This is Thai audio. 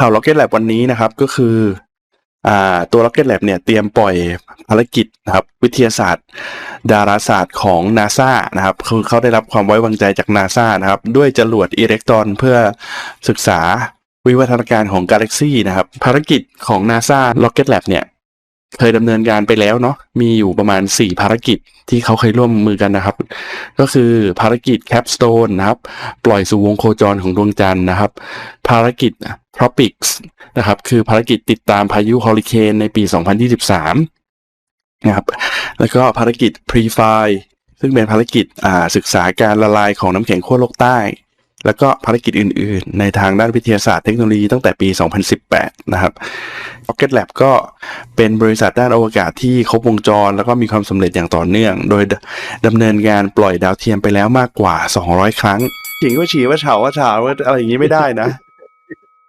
ข่าว Rocket Lab วันนี้นะครับก็คืออ่าตัว Rocket Lab เนี่ยเตรียมปล่อยภารกิจนะครับวิทยาศาสตร์ ดาราศาสตร์ของ NASA นะครับคือเขาได้รับความไว้วางใจจาก NASA นะครับด้วยจรวดอิเล็กตรอนเพื่อศึกษาวิวัฒนาการของกาแล็กซีนะครับภารกิจของ NASA Rocket Lab เนี่ยเคยดำเนินการไปแล้วเนาะมีอยู่ประมาณ 4 ภารกิจที่เขาเคยร่วมมือกันนะครับ ก็คือภารกิจ Capstone นะครับ ปล่อยสู่วงโคจรของดวงจันทร์นะครับ ภารกิจ Tropics นะครับ คือภารกิจติดตามพายุฮอริเคนในปี 2023 นะครับ แล้วก็ภารกิจ Pre-Fire ซึ่งเป็นภารกิจศึกษาการละลายของน้ำแข็งขั้วโลกใต้ แล้วก็ภารกิจอื่น ๆ ในทางด้านวิทยาศาสตร์เทคโนโลยีตั้งแต่ปี 2018 นะครับ Rocket Lab ก็เป็นบริษัทด้านอวกาศที่ครบวงจร แล้วก็มีความสำเร็จอย่างต่อเนื่อง โดยดำเนินงานปล่อยดาวเทียมไปแล้วมากกว่า 200 ครั้งฉีงว่าฉีว่าเฉาว่าเฉาว่าอะไรอย่างนี้ไม่ได้นะ